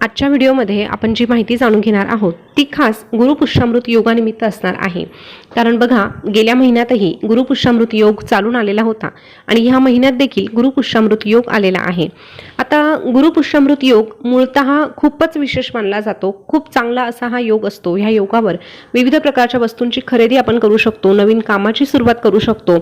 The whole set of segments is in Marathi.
आजच्या व्हिडिओमध्ये आपण जी माहिती जाणून घेणार आहोत ती खास गुरुपुष्यामृत योगानिमित्त असणार आहे. कारण बघा गेल्या महिन्यातही गुरुपुष्यामृत योग चालून आलेला होता आणि ह्या महिन्यात देखील गुरुपुष्यामृत योग आलेला आहे. आता गुरुपुष्यामृत योग मूळतः खूपच विशेष मानला जातो. खूप चांगला असा हा योग असतो. ह्या योगावर विविध प्रकारच्या वस्तूंची खरेदी आपण करू शकतो नवीन कामाची सुरुवात करू शकतो.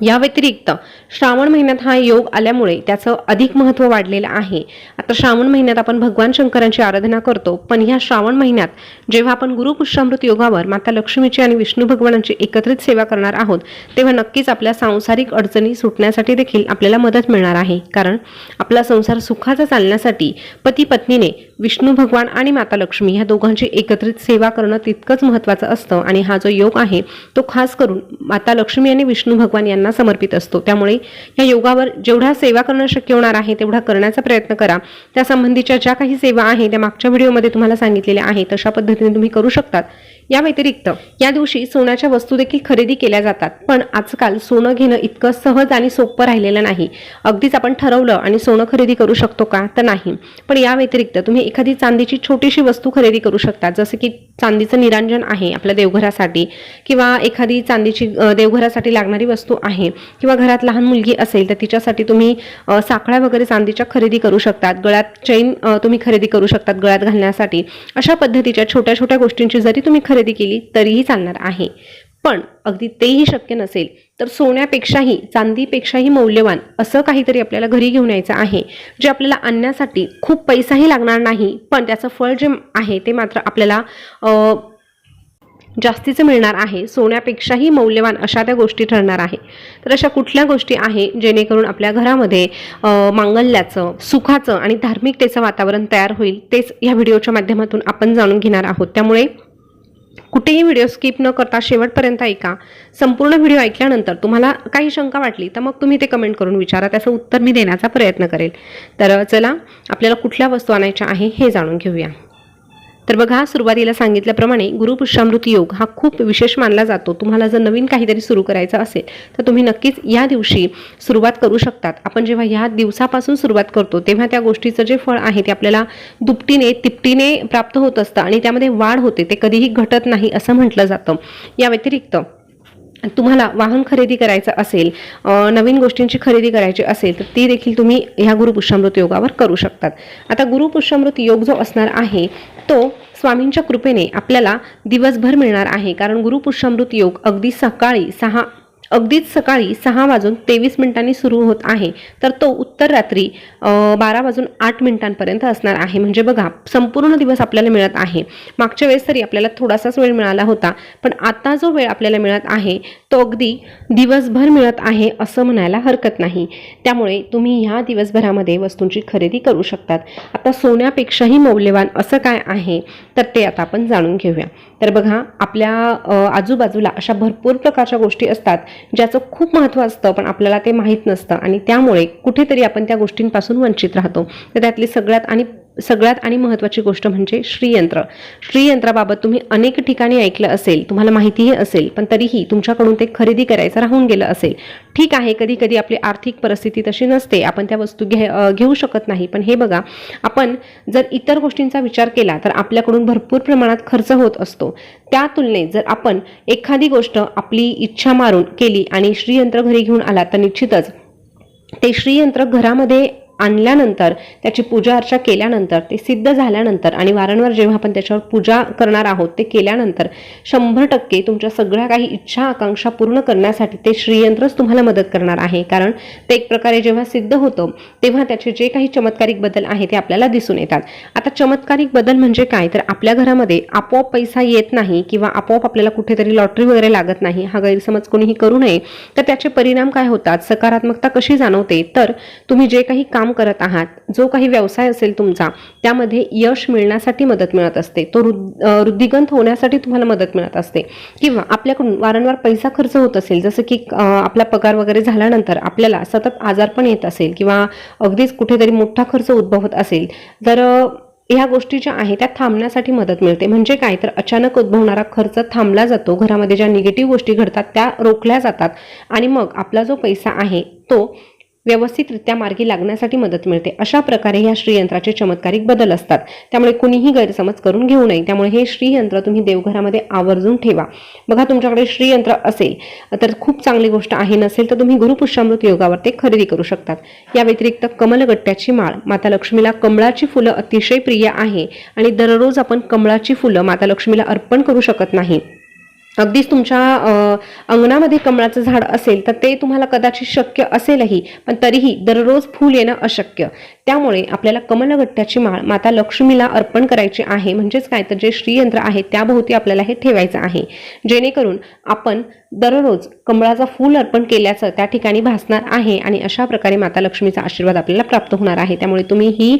या व्यतिरिक्त श्रावण महिन्यात हा योग आल्यामुळे त्याचं अधिक महत्त्व वाढलेलं आहे. आता श्रावण महिन्यात आपण भगवान शंकरांची आराधना करतो पण ह्या श्रावण महिन्यात जेव्हा आपण गुरुपुष्यामृत योगावर माता लक्ष्मीची आणि विष्णू भगवानांची एकत्रित सेवा करणार आहोत तेव्हा नक्कीच आपल्या सांसारिक अडचणी सुटण्यासाठी देखील आपल्याला मदत मिळणार आहे. कारण आपला संसार सुखाचा चालण्यासाठी पती पत्नीने विष्णू भगवान आणि माता लक्ष्मी ह्या दोघांची एकत्रित सेवा करणं तितकंच महत्त्वाचं असतं. आणि हा जो योग आहे तो खास करून माता लक्ष्मी आणि विष्णू भगवान यांना समर्पित असतो. त्यामुळे या योगावर जेवढा सेवा करणं शक्य होणार आहे तेवढा करण्याचा प्रयत्न करा. त्या संबंधीच्या ज्या काही सेवा आहे त्या मागच्या व्हिडिओमध्ये तुम्हाला सांगितलेल्या आहेत तशा पद्धतीने तुम्ही करू शकतात. या व्यतिरिक्त या दिवशी सोन्याच्या वस्तू देखील खरेदी केल्या जातात. पण आजकाल सोनं घेणं इतकं सहज आणि सोपं राहिलेलं नाही. अगदीच आपण ठरवलं आणि सोनं खरेदी करू शकतो का? तर नाही. पण या व्यतिरिक्त तुम्ही एखादी चांदीची छोटीशी वस्तू खरेदी करू शकता जसं की चांदीचं निरांजन आहे आपल्या देवघरासाठी किंवा एखादी चांदीची देवघरासाठी लागणारी वस्तू आहे. आहे. किंवा घरात लहान मुलगी असेल तर तिच्यासाठी तुम्ही साखळ्या वगैरे चांदीच्या खरेदी करू शकतात. गळ्यात चैन तुम्ही खरेदी करू शकतात गळ्यात घालण्यासाठी. अशा पद्धतीच्या छोट्या छोट्या गोष्टींची जरी तुम्ही खरेदी केली तरीही चालणार आहे. पण अगदी तेही शक्य नसेल तर सोन्यापेक्षाही चांदीपेक्षाही मौल्यवान असं काहीतरी आपल्याला घरी घेऊन यायचं आहे जे आपल्याला आणण्यासाठी खूप पैसाही लागणार नाही पण त्याचं फळ जे आहे ते मात्र आपल्याला जास्तीचं मिळणार आहे सोन्यापेक्षाही मौल्यवान अशा त्या गोष्टी ठरणार आहे. तर अशा कुठल्या गोष्टी आहे जेणेकरून आपल्या घरामध्ये मांगल्याचं सुखाचं आणि धार्मिकतेचं वातावरण तयार होईल तेच या व्हिडिओच्या माध्यमातून आपण जाणून घेणार आहोत. त्यामुळे कुठेही व्हिडिओ स्किप न करता शेवटपर्यंत ऐका. संपूर्ण व्हिडिओ ऐकल्यानंतर तुम्हाला काही शंका वाटली तर मग तुम्ही ते कमेंट करून विचारा त्याचं उत्तर मी देण्याचा प्रयत्न करेल. तर चला आपल्याला कुठल्या वस्तू आणायच्या आहे हे जाणून घेऊया. तर बघा सुरुवातीला सांगितल्याप्रमाणे गुरुपुष्यामृत योग हा खूप विशेष मानला जातो. तुम्हाला जर नवीन काहीतरी सुरू करायचं असेल तर तुम्ही नक्कीच या दिवशी सुरुवात करू शकतात. आपण जेव्हा ह्या दिवसापासून सुरुवात करतो तेव्हा त्या गोष्टीचं जे फळ आहे ते आपल्याला दुपटीने तिपटीने प्राप्त होत असतं आणि त्यामध्ये वाढ होते. ते कधीही घटत नाही असं म्हटलं जातं. या व्यतिरिक्त तुम्हाला वाहन खरेदी करायचं असेल नवीन गोष्टींची खरेदी करायची असेल तर ती देखील तुम्ही ह्या गुरुपुष्यामृत योगावर करू शकतात. आता गुरुपुष्यामृत योग जो असणार आहे तो स्वामींच्या कृपेने आपल्याला दिवसभर मिळणार आहे. कारण गुरुपुष्यामृत योग अगदी सकाळी सहा अगदीच सकाळी सहा वाजून तेवीस मिनिटांनी सुरू होत आहे. तर तो उत्तर रात्री बारा वाजून आठ मिनिटांपर्यंत असणार आहे. म्हणजे बघा संपूर्ण दिवस आपल्याला मिळत आहे. मागच्या वेळेस तरी आपल्याला थोडासाच वेळ मिळाला होता. पण आता जो वेळ आपल्याला मिळत आहे तो अगदी दिवसभर मिळत आहे असं म्हणायला हरकत नाही. त्यामुळे तुम्ही ह्या दिवसभरामध्ये वस्तूंची खरेदी करू शकतात. आता सोन्यापेक्षाही मौल्यवान असं काय आहे? तर ते आता आपण जाणून घेऊया. तर बघा आपल्या आजूबाजूला अशा भरपूर प्रकारच्या गोष्टी असतात. ज्याचं खूप महत्त्व असतं पण आपल्याला ते माहीत नसतं. आणि त्यामुळे कुठेतरी आपण त्या गोष्टींपासून वंचित राहतो. तर त्यातली सगळ्यात आणि सगळ्यात आणि महत्त्वाची गोष्ट म्हणजे श्रीयंत्र. श्रीयंत्राबाबत तुम्ही अनेक ठिकाणी ऐकलं असेल तुम्हाला माहितीही असेल पण तरीही तुमच्याकडून ते खरेदी करायचं राहून गेलं असेल. ठीक आहे कधी कधी आपली आर्थिक परिस्थिती तशी नसते आपण त्या वस्तू घे घेऊ शकत नाही. पण हे बघा आपण जर इतर गोष्टींचा विचार केला तर आपल्याकडून भरपूर प्रमाणात खर्च होत असतो. त्या तुलनेत जर आपण एखादी गोष्ट आपली इच्छा मारून केली आणि श्रीयंत्र घरी घेऊन आला तर निश्चितच ते श्रीयंत्र घरामध्ये आणल्यानंतर त्याची पूजा अर्चा केल्यानंतर ते सिद्ध झाल्यानंतर आणि वारंवार जेव्हा आपण त्याच्यावर पूजा करणार आहोत ते केल्यानंतर शंभर टक्के तुमच्या सगळ्या काही इच्छा आकांक्षा पूर्ण करण्यासाठी ते श्रीयंत्रच तुम्हाला मदत करणार आहे. कारण ते एक प्रकारे जेव्हा सिद्ध होतं तेव्हा त्याचे जे काही चमत्कारिक बदल आहे ते आपल्याला दिसून येतात. आता चमत्कारिक बदल म्हणजे काय? तर आपल्या घरामध्ये आपोआप पैसा येत नाही किंवा आपोआप आपल्याला कुठेतरी लॉटरी वगैरे लागत नाही हा गैरसमज कोणीही करू नये तर त्याचे परिणाम काय होतात? सकारात्मकता कशी जाणवते? तर तुम्ही जे काही काम करत आहात. जो काही व्यवसाय असेल तुमचा त्यामध्ये यश मिळण्यासाठी मदत मिळत असते. तो वृद्ध- अं, वृद्धिगंत होण्यासाठी तुम्हाला मदत मिळत असते. किंवा आपल्याकडून वारंवार पैसा खर्च होत असेल जसं की आपला पगार वगैरे झाल्यानंतर आपल्याला सतत आजारपण येत असेल किंवा अगदीच कुठेतरी मोठा खर्च उद्भवत असेल तर ह्या गोष्टी ज्या आहे त्या थांबण्यासाठी मदत मिळते. म्हणजे काय? तर अचानक उद्भवणारा खर्च थांबला जातो. घरामध्ये ज्या निगेटिव्ह गोष्टी घडतात त्या रोखल्या जातात. आणि मग आपला जो पैसा आहे तो व्यवस्थितरित्या मार्गी लागण्यासाठी मदत मिळते. अशा प्रकारे ह्या श्रीयंत्राचे चमत्कारिक बदल असतात. त्यामुळे कुणीही गैरसमज करून घेऊ नये. त्यामुळे हे श्रीयंत्र तुम्ही देवघरामध्ये आवर्जून ठेवा. बघा तुमच्याकडे श्रीयंत्र असेल तर खूप चांगली गोष्ट आहे. नसेल तर तुम्ही गुरुपुष्यामृत योगावर ते खरेदी करू शकतात. या व्यतिरिक्त कमलगट्ट्याची माळ माता लक्ष्मीला कमळाची फुलं अतिशय प्रिय आहे. आणि दररोज आपण कमळाची फुलं माता लक्ष्मीला अर्पण करू शकत नाही. अगदीच तुमच्या अंगणामध्ये कमळाचं झाड असेल तर ते तुम्हाला कदाचित शक्य असेलही पण तरीही दररोज फूल येणं अशक्य. त्यामुळे आपल्याला कमलगट्ट्याची माळ माता लक्ष्मीला अर्पण करायची आहे. म्हणजेच काय? तर जे श्रीयंत्र आहे त्याभोवती आपल्याला हे ठेवायचं आहे. जेणेकरून आपण दररोज कमळाचा फूल अर्पण केल्याचं त्या ठिकाणी भासणार आहे आणि अशा प्रकारे माता लक्ष्मीचा आशीर्वाद आपल्याला प्राप्त होणार आहे. त्यामुळे तुम्ही ही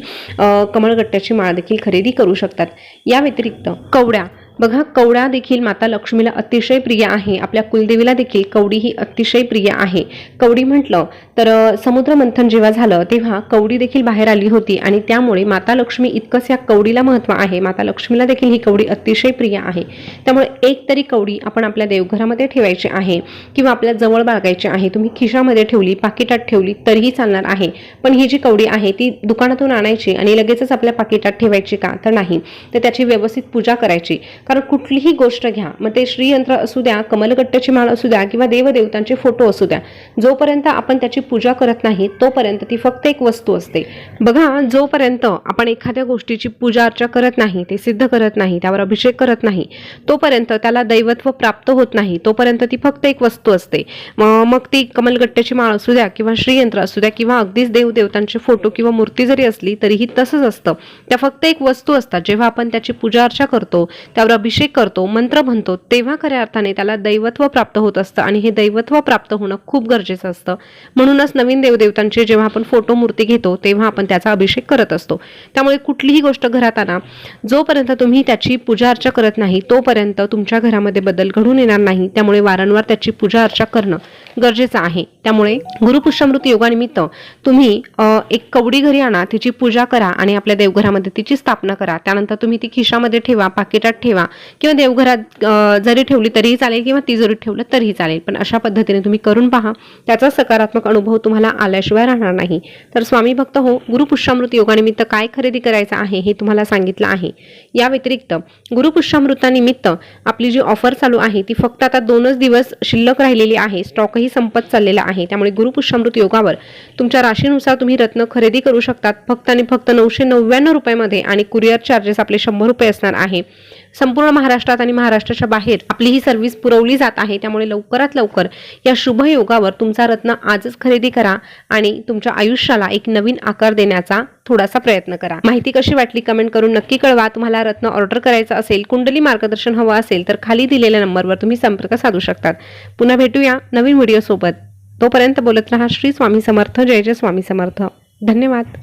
कमळगट्ट्याची माळ देखील खरेदी करू शकतात. या व्यतिरिक्त कवड्या बघा कवडा देखील माता लक्ष्मीला अतिशय प्रिय आहे. आपल्या कुलदेवीला देखील कवडी ही अतिशय प्रिय आहे. कवडी म्हटलं तर समुद्र मंथन जेव्हा झालं तेव्हा कवडी देखील बाहेर आली होती आणि त्यामुळे माता लक्ष्मी इतकंच या कवडीला महत्त्व आहे. माता लक्ष्मीला देखील ही कवडी अतिशय प्रिय आहे. त्यामुळे एक तरी कवडी आपण आपल्या देवघरामध्ये ठेवायची आहे किंवा आपल्या जवळ बाळगायची आहे. तुम्ही खिशामध्ये ठेवली पाकिटात ठेवली तरीही चालणार आहे. पण ही जी कवडी आहे ती दुकानातून आणायची आणि लगेचच आपल्या पाकिटात ठेवायची का? तर नाही. तर त्याची व्यवस्थित पूजा करायची. कारण कुठलीही गोष्ट घ्या. मग ते श्रीयंत्र असू द्या कमलगट्ट्याची माळ असू द्या किंवा देवदेवतांचे फोटो असू द्या जोपर्यंत आपण त्याची पूजा करत नाही तोपर्यंत ती फक्त एक वस्तू असते. बघा जोपर्यंत आपण एखाद्या गोष्टीची पूजा अर्चा करत नाही ते सिद्ध करत नाही त्यावर अभिषेक करत नाही तोपर्यंत त्याला दैवत्व प्राप्त होत नाही तोपर्यंत ती फक्त एक वस्तू असते. मग ती कमलगट्ट्याची माळ असू द्या किंवा श्रीयंत्र असू द्या किंवा अगदीच देवदेवतांचे फोटो किंवा मूर्ती जरी असली तरीही तसंच असतं. त्या फक्त एक वस्तू असतात. जेव्हा आपण त्याची पूजा अर्चा करतो त्यावर अभिषेक करतो मंत्र म्हणतो तेव्हा खऱ्या अर्थाने त्याला दैवत्व प्राप्त होत असतं आणि हे दैवत्व प्राप्त होणं खूप गरजेचं असतं. म्हणूनच नवीन देवदेवतांचे जेव्हा आपण फोटो मूर्ती घेतो तेव्हा आपण त्याचा अभिषेक करत असतो. त्यामुळे कुठलीही गोष्ट घरात आणा. जोपर्यंत तुम्ही त्याची पूजा अर्चा करत नाही तोपर्यंत तुमच्या घरामध्ये बदल घडून येणार नाही. त्यामुळे वारंवार त्याची पूजा अर्चा करणं गरजेचं आहे. त्यामुळे गुरुपुष्यामृत योगानिमित्त तुम्ही एक कवडी घरी आणा तिची पूजा करा आणि आपल्या देवघरामध्ये तिची स्थापना करा. त्यानंतर तुम्ही ती खिशामध्ये ठेवा पाकिटात ठेवा किंवा देवघरात जरी ठेवली तरीही चालेल किंवा ती जरी ठेवलं तरीही चालेल. पण अशा पद्धतीने तुम्ही करून पहा. त्याचा सकारात्मक अनुभव तुम्हाला आल्याशिवाय राहणार नाही. तर स्वामी भक्त हो गुरुपुष्यामृत योगानिमित्त काय खरेदी करायचं आहे हे तुम्हाला सांगितलं आहे. या व्यतिरिक्त गुरुपुष्यामृतानिमित्त आपली जी ऑफर चालू आहे ती फक्त आता दोनच दिवस शिल्लक राहिलेली आहे. स्टॉकही संपत चाललेला आहे. त्यामुळे गुरुपुष्यामृत योगावर तुमच्या राशीनुसार तुम्ही रत्न खरेदी करू शकतात. फक्त आणि फक्त नऊशे नव्याण्णव रुपयामध्ये आणि कुरिअर चार्जेस आपले शंभर रुपये असणार आहे. संपूर्ण महाराष्ट्रात आणि महाराष्ट्राच्या बाहेर आपली ही सर्व्हिस पुरवली जात आहे. त्यामुळे लवकरात लवकर या शुभ योगावर तुमचा रत्न आजच खरेदी करा आणि तुमच्या आयुष्याला एक नवीन आकार देण्याचा थोडासा प्रयत्न करा. माहिती कशी वाटली कमेंट करून नक्की कळवा. तुम्हाला रत्न ऑर्डर करायचं असेल कुंडली मार्गदर्शन हवं असेल तर खाली दिलेल्या नंबरवर तुम्ही संपर्क साधू शकतात. पुन्हा भेटूया नवीन व्हिडिओसोबत तोपर्यंत बोलत राहा श्री स्वामी समर्थ. जय जय स्वामी समर्थ. धन्यवाद.